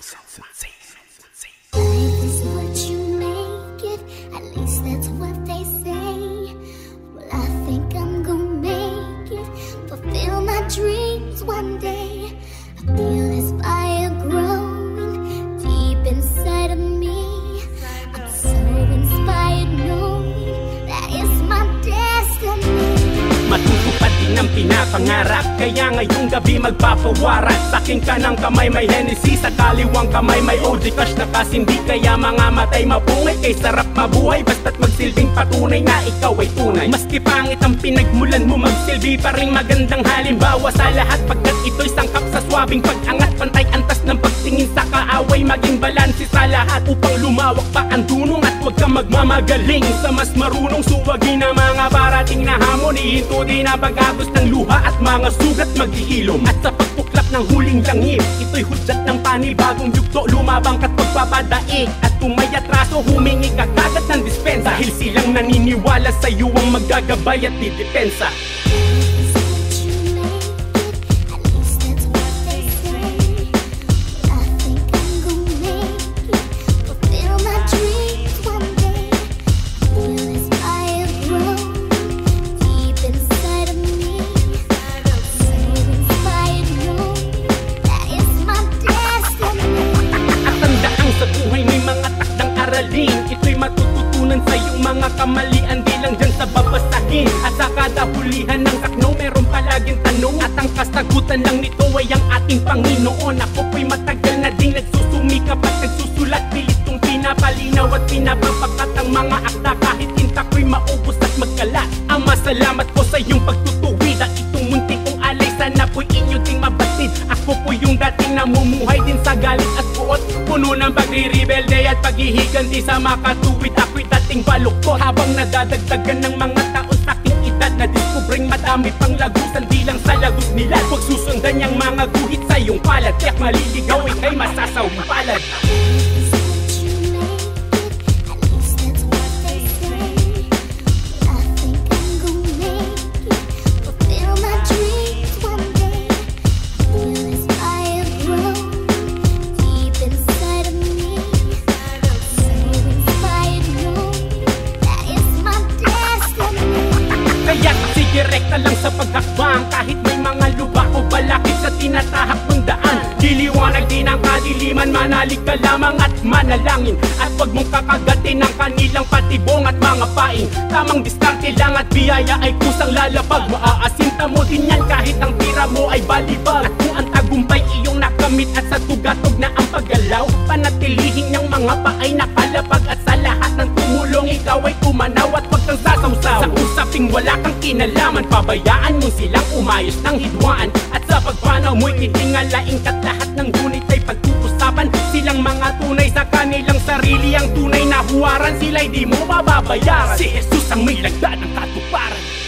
Life ang pinapangarap. Kaya ngayong gabi magpapawarat Sa aking kanang kamay may Hennessy. Sa kaliwang kamay may OG Crush na kasindi Kaya mga matay mapungay Kay sarap mabuhay. Basta't magsilbing patunay na ikaw ay tunay. Maski pangit ang pinagmulan mo Magsilbi pa rin magandang halimbawa. Sa lahat pagkat ito'y sangkap sa swabing pag-angat Pantay antas ng pagtingin sa kaaway. Maging balanse sa lahat Upang lumawak pa ang dunong huwag kang magmamagaling Sa mas marunong suwagin ang mga parating na hamon. Ihinto din ang pag-agos ng luha At mga sugat maghihilom At sa pagpuklap ng huling langit Ito'y hudyat ng panibagong yugto. Lumabang ka't pagpapadaig At kung may atraso humingi ka kagad ng dispensa. Dahil silang naniniwala sa iyo ang magagabay at didepensa aralin Ito'y matututunan sa iyong mga kamalian Di lang dyan sa babasahin. At sa kada hulihan ng sakno Meron palaging tanong. At ang kasagutan lang nito ay ang ating Panginoon. Ako po'y matagal na ding nagsusumikap At nagsusulat. Pilit kong pinapalinaw at pinapapakat Ang mga akta. Kahit tinta ko'y maubos at magkalat. Ama salamat ng pagre-rebelde at paghihiganti sa makatuwid Ako'y dating baluktot Habang nadadagdagan ng mga tao sa aking edad Na diskubring madami pang lagusan Di lang sa lagus nila. Huwag susundan niyang mga guhit sa iyong palad Tiyak maliligaw ikay masasawing palad Kaya sige rekta lang sa paghakbang Kahit may mga luba o balakid sa tinatahak mong daan. Diliwanag din ang kadiliman Manalig ka lamang at manalangin. At huwag mong kakagatin ang kanilang patibong at mga paing Tamang diskarte lang at biyaya ay kusang lalapag. Maaasinta mo din yan kahit ang tira mo ay balibag. At kung ang tagumpay iyong nakamit at sa tugatog na ang paggalaw Panatilihin niyang mga paay nakalapag At sa wala kang kinalaman. Pabayaan mo silang umayos ng hidwaan. At sa pagpanaw mo'y titingalain Ka't lahat ng gunit ay pagtutusapan Silang mga tunay sa kanilang sarili Ang tunay na huwaran. Sila'y di mo mababayaran. Si Jesus ang may lagda ng katuparan